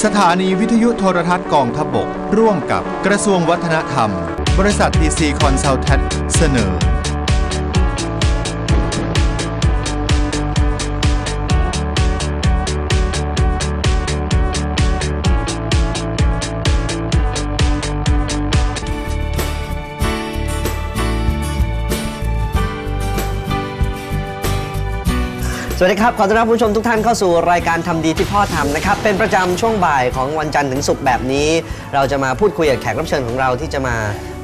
สถานีวิทยุโทรทัศน์กองทพบก ร่วมกับกระทรวงวัฒนธรรม บริษัททีซีคอนซัลแทสเสนอ สวัสดีครับ ขอต้อนรับผู้ชมทุกท่านเข้าสู่รายการทำดีที่พ่อทำนะครับ เป็นประจำช่วงบ่ายของวันจันทร์ถึงศุกร์แบบนี้ เราจะมาพูดคุยกับแขกรับเชิญของเราที่จะมา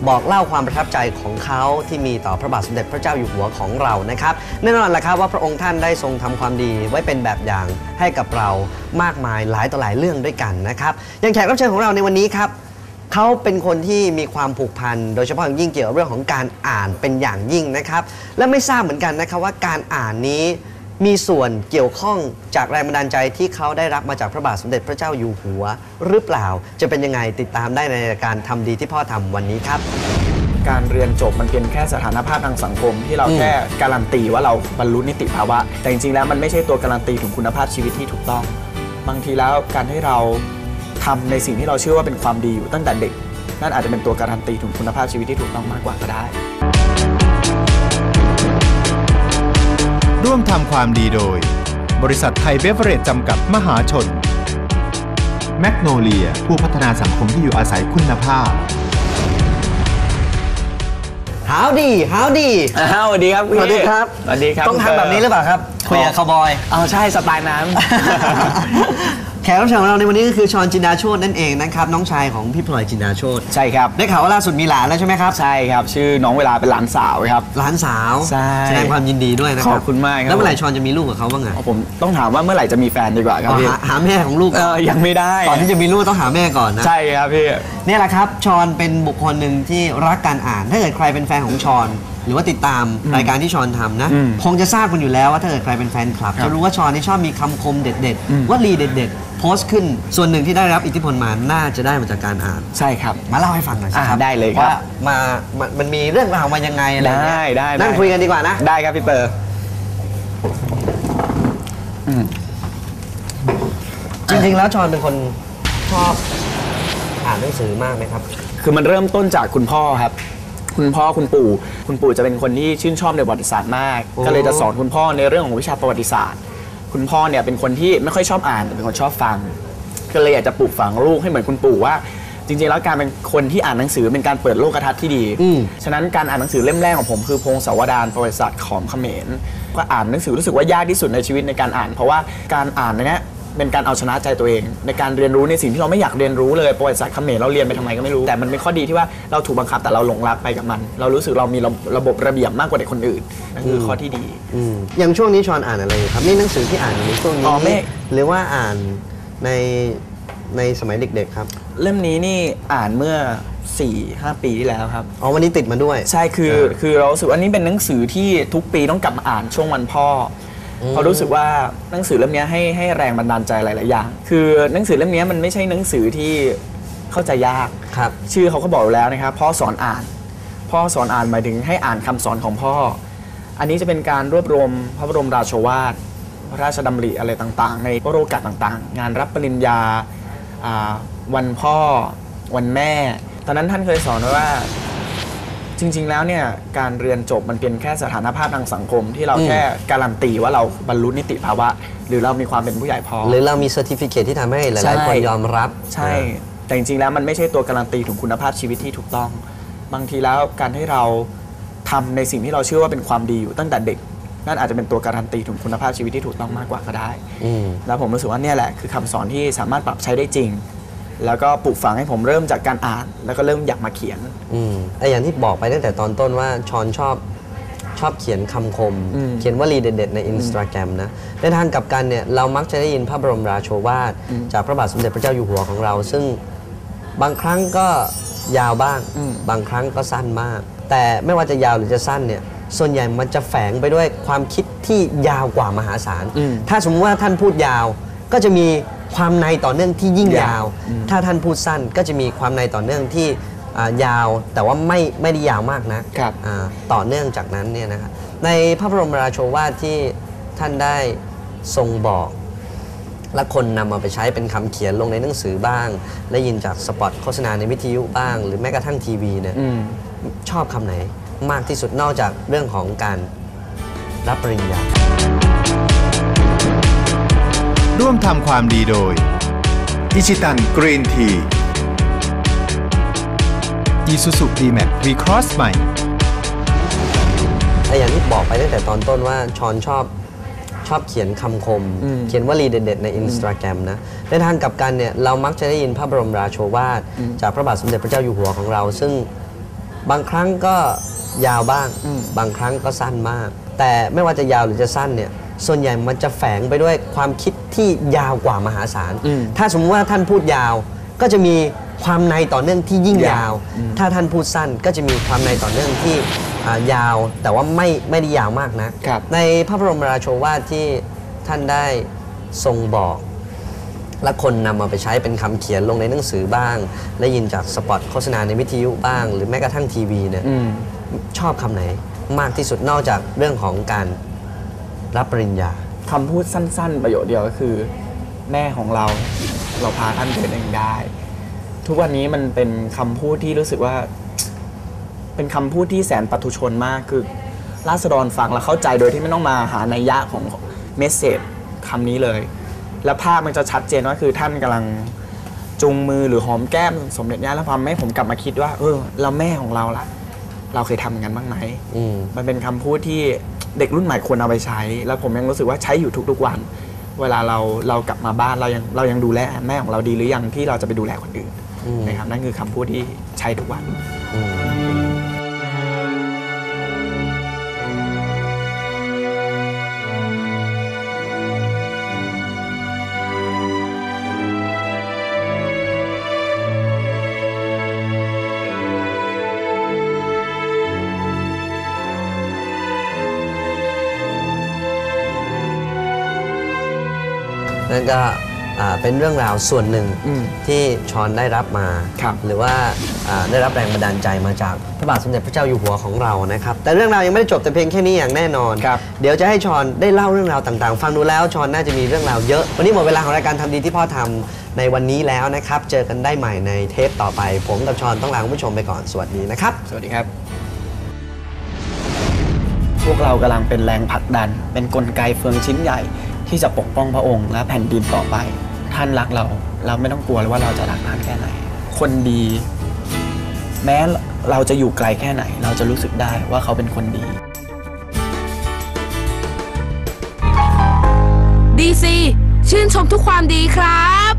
บอกเล่าความประทับใจของเขาที่มีต่อพระบาทสมเด็จพระเจ้าอยู่หัวของเรานะครับแน่นอนแหละครับว่าพระองค์ท่านได้ทรงทำความดีไว้เป็นแบบอย่างให้กับเรามากมายหลายต่อหลายเรื่องด้วยกันนะครับอย่างแขกรับเชิญของเราในวันนี้ครับเขาเป็นคนที่มีความผูกพัน โดยเฉพาะอย่างยิ่งเกี่ยวกับเรื่องของการอ่านเป็นอย่างยิ่งนะครับ และไม่ทราบเหมือนกันนะครับว่าการอ่านนี้ มีส่วนเกี่ยวข้องจากแรงบันดาลใจที่เขาได้รับมาจากพระบาทสมเด็จพระเจ้าอยู่หัว หรือเปล่าจะเป็นยังไงติดตามได้ในรายการทำดีที่พ่อทำวันนี้ครับ การเรียนจบมันเป็นแค่สถานภาพทางสังคม ที่เราแค่การันตีว่าเราบรรลุนิติภาวะ แต่จริงๆแล้วมันไม่ใช่ตัวการันตีถึงคุณภาพชีวิตที่ถูกต้อง บางทีแล้วการให้เราทำในสิ่งที่เราเชื่อว่าเป็นความดีอยู่ตั้งแต่เด็ก นั่นอาจจะเป็นตัวการันตีถึงคุณภาพชีวิตที่ถูกต้องมากกว่าก็ได้ ร่วมทำความดีโดย บริษัทไทยเบเวอเรจจำกัดมหาชน แมกโนเลีย ผู้พัฒนาสังคมที่อยู่อาศัยคุณภาพหาวดีหาวดี อ้าวสวัสดีครับสวัสดีครับ สวัสดีครับต้องทำแบบนี้หรือเปล่าครับคุยกับคาวบอย อ๋อใช่สไตล์นั้นแขกรับเชิญของเราในวันนี้ก็คือชอนจินดาโชตนั่นเองนะครับน้องชายของพี่พลอยจินดาโชตใช่ครับได้ข่าวว่าล่าสุดมีหลานแล้วใช่ไหมครับใช่ครับ ชื่อน้องเวลาเป็นหลานสาวครับ หลานสาวใช่ แสดงความยินดีด้วยนะคขรัอบคุณมากครับแล้วเมื่อไหร่ชอนจะมีลูกกับเขาบ้างอะผมต้องถามว่าเมื่อไหร่จะมีแฟนดีกว่าครับอ๋อพี่หาหาแม่ของลูกเออยังไม่ได้ก่อนที่จะมีลูกต้องหาแม่ก่อนนะ ใช่ครับพี่ เนี่ยแหละครับ ชอนเป็นบุคคลหนึ่งที่รักการอ่าน ถ้าเกิดใครเป็นแฟนของชอน หรือว่าติดตามรายการที่ชอนทำนะ อืมคงจะทราบกันอยู่แล้วว่าถ้าเกิดใครเป็นแฟนคลับครับจะรู้ว่าชอนนี่ชอบมีคำคมเด็ดอืมๆวลีเด็ดๆ โพสต์ขึ้น ส่วนหนึ่งที่ได้รับอิทธิพลมาน่าจะได้มาจากการอ่าน ใช่ครับ มาเล่าให้ฟังหน่อยสิครับอ่าได้เลยครับ ว่ามามามันมีเรื่องราวมายังไงอะไรเงี้ยได้ได้ได้นั่งคุยกันดีกว่านะ ได้ครับพี่เปอร์จริงๆ แล้วชอนเป็นคนชอบอ่านหนังสือมากไหมครับ คือมันเริ่มต้นจากคุณพ่อครับ คุณพ่อคุณปู่ คุณปู่จะเป็นคนที่ชื่นชอบในประวัติศาสตร์มาก โอ้ ก็เลยจะสอนคุณพ่อในเรื่องของวิชาประวัติศาสตร์ คุณพ่อเนี่ยเป็นคนที่ไม่ค่อยชอบอ่านแต่เป็นคนชอบฟัง ก็เลยอยากจะปลูกฝังลูกให้เหมือนคุณปู่ว่า จริงๆ แล้วการเป็นคนที่อ่านหนังสือเป็นการเปิดโลกทัศน์ที่ดีอืมฉะนั้นการอ่านหนังสือเล่มแรกของผมคือพงศาวดารประวัติศาสตร์ของเขมร ก็อ่านหนังสือรู้สึกว่ายากที่สุดในชีวิตในการอ่าน เพราะว่าการอ่านเนี้ย เป็นการเอาชนะใจตัวเอง ในการเรียนรู้ในสิ่งที่เราไม่อยากเรียนรู้เลยประวัติศาสตร์เขมรเราเรียนไปทำไมก็ไม่รู้แต่มันเป็นข้อดีที่ว่าเราถูกบังคับแต่เราหลงรักไปกับมัน เรารู้สึกเรามีระระบบระเบียบมากกว่าเด็กคนอื่นนั่นคือข้อที่ดี อืมอย่างช่วงนี้ชอนอ่านอะไรอยู่ครับ นี่หนังสือที่อ่านอยู่ในช่วงนี้อ๋อไม่ หรือว่าอ่านในในสมัยเด็ก ๆ ครับ เล่มนี้นี่อ่านเมื่อ4-5ปีที่แล้วครับ อ๋อวันนี้ติดมาด้วย ใช่คือคือเรารู้สึกว่านี่เป็นหนังสือที่ทุกปีต้องกลับมาอ่านช่วงวันพ่ออ เพราะรู้สึกว่าหนังสือเล่มนี้ให้ให้แรงบันดาลใจหลาย ๆ อย่าง คือหนังสือเล่มนี้มันไม่ใช่หนังสือที่เข้าใจยากครับชื่อเขาก็บอกอยู่แล้วนะครับพ่อสอนอ่าน พ่อสอนอ่านหมายถึงให้อ่านคำสอนของพ่อ อันนี้จะเป็นการรวบรวมพระบรมราโชวาทพระราชดำริอะไรต่าง ๆ ในวโรกาสต่าง ๆ งานรับปริญญาอ่าวันพ่อวันแม่ ตอนนั้นท่านเคยสอนไว้ว่า จริง ๆ แล้วเนี่ยการเรียนจบมันเป็นแค่สถานภาพทางสังคม ที่เราอืมแค่การันตีว่าเราบรรลุนิติภาวะ หรือเรามีความเป็นผู้ใหญ่พอ หรือเรามีเซอร์ติฟิเคที่ทำให้หใช่ลายๆคนยอมรับ ใช่ แต่จริง ๆ แล้วมันไม่ใช่ตัวการันตีถึงคุณภาพชีวิตที่ถูกต้อง บางทีแล้วการให้เราทำในสิ่งที่เราเชื่อว่าเป็นความดีอยู่ตั้งแต่เด็กนั่นอาจจะเป็นตัวการันตีถึงคุณภาพชีวิตที่ถูกต้องมากกว่าก็ได้อืมแล้วผมรู้สึกว่าเนี่ยแหละคือคำสอนที่สามารถปรับใช้ได้จริง แล้วก็ปลูกฝังให้ผมเริ่มจากการอ่าน แล้วก็เริ่มอยากมาเขียนอืมไออย่างที่บอกไปตั้งแต่ตอนต้นว่าชอนชอบชอบเขียนคำคมอืมเขียนวลีเด็ดๆในอินสตาแกรมนะในทางกลับกันเนี่ยเรามักจะได้ยินพระบรมราโชวาทอืมจากพระบาทสมเด็จพระเจ้าอยู่หัวของเรา ซึ่งบางครั้งก็ยาวบ้างอืมบางครั้งก็สั้นมาก แต่ไม่ว่าจะยาวหรือจะสั้นเนี่ยส่วนใหญ่มันจะแฝงไปด้วยความคิดที่ยาวกว่ามหาศาลอืมถ้าสมมติว่าท่านพูดยาวก็จะมี ความในต่อเนื่องที่ยิ่งยาวอืมถ้าท่านพูดสั้นก็จะมีความในต่อเนื่องที่อ่ายาวแต่ว่าไม่ไม่ได้ยาวมากนะครับอ่าต่อเนื่องจากนั้นเนี่ยนะครับในพระบรมราโชวาทที่ท่านได้ทรงบอก และคนนำมาไปใช้เป็นคำเขียนลงในหนังสือบ้าง ได้ยินจากสปอตโฆษณาในวิทยุบ้าง หรือแม้กระทั่งทีวีเนี่ยอืมชอบคำไหนมากที่สุดนอกจากเรื่องของการรับปริญญา ร่วมทำความดีโดย อิชิตันกรีนทีอีซูซูดีแม็กวีครอสใหม่แต่อย่างที่บอกไปตั้งแต่ตอนต้นว่าชอนชอบชอบเขียนคำคมอืมเขียนวลีเด็ดๆ ในอินสตาแกรมนะ ในทางกลับกันเนี่ย เรามักจะได้ยินพระบรมราโชวาท จากพระบาทสมเด็จพระเจ้าอยู่หัวของเรา ซึ่งบางครั้งก็ยาวบ้างอืมบางครั้งก็สั้นมาก แต่ไม่ว่าจะยาวหรือจะสั้นเนี่ย ส่วนใหญ่มันจะแฝงไปด้วยความคิดที่ยาวกว่ามหาศาลอืมถ้าสมมติว่าท่านพูดยาว ก็จะมีความในต่อเนื่องที่ยิ่งยาวอืมถ้าท่านพูดสั้นก็จะมีความในต่อเนื่องที่อ่ายาว แต่ว่าไม่ไม่ได้ยาวมากนะครับในพระบรมราโชวาทที่ท่านได้ทรงบอกและคนนำมาไปใช้เป็นคำเขียนลงในหนังสือบ้าง ได้ยินจากสปอตโฆษณาในวิทยุบ้าง หรือแม้กระทั่งทีวีเนี่ยอืมชอบคำไหนมากที่สุดนอกจากเรื่องของการ รับปริญญาคำพูดสั้น ๆ ประโยคเดียวก็คือ แม่ของเราเราพาท่านเดินเองได้ ทุกวันนี้มันเป็นคำพูดที่รู้สึกว่า เป็นคำพูดที่แสนปัทุชนมากคือราษฎรฟังแล้วเข้าใจโดยที่ไม่ต้องมาหานัยยะของเมสเซจคำนี้เลย แล้วภาพมันจะชัดเจนว่าคือท่านกำลังจุงมือหรือหอมแก้มสมเด็จย่าแล้วทำให้ผมกลับมาคิดว่า เออแล้วแม่ของเราล่ะเราเคยทำอย่างนั้นบ้างไหมอืมมันเป็นคำพูดที่ เด็กรุ่นใหม่ควรเอาไปใช้ แล้วผมยังรู้สึกว่าใช้อยู่ทุกๆวัน เวลาเราเรากลับมาบ้านเรายังเรายังดูแลแม่ของเราดีหรือยังที่เราจะไปดูแลคนอื่นอืมนะครับนั่นคือคำพูดที่ใช้ทุกวัน นั่นก็อ่าเป็นเรื่องราวส่วนหนึ่งอืมที่ชอนได้รับมา ครับ หรือว่าอ่าได้รับแรงบันดาลใจมาจากพระบาทสมเด็จพระเจ้าอยู่หัวของเรานะครับ แต่เรื่องราวยังไม่ได้จบแต่เพียงแค่นี้อย่างแน่นอน ครับ เดี๋ยวจะให้ชอนได้เล่าเรื่องราวต่างๆ ฟังดูแล้วชอนน่าจะมีเรื่องราวเยอะ วันนี้หมดเวลาของรายการทำดีที่พ่อทำในวันนี้แล้วนะครับ เจอกันได้ใหม่ในเทปต่อไป ผมกับชอนต้องลาคุณผู้ชมไปก่อน สวัสดีนะครับ สวัสดีครับ พวกเรากำลังเป็นแรงผลักดัน เป็นนกลไกเฟืองชิ้นใหญ่ ที่จะปกป้องพระองค์และแผ่นดินต่อไป ท่านรักเรา เราไม่ต้องกลัวเลยว่าเราจะรักท่านแค่ไหน คนดี แม้เราจะอยู่ไกลแค่ไหน เราจะรู้สึกได้ว่าเขาเป็นคนดี ดีซีชื่นชมทุกความดีครับ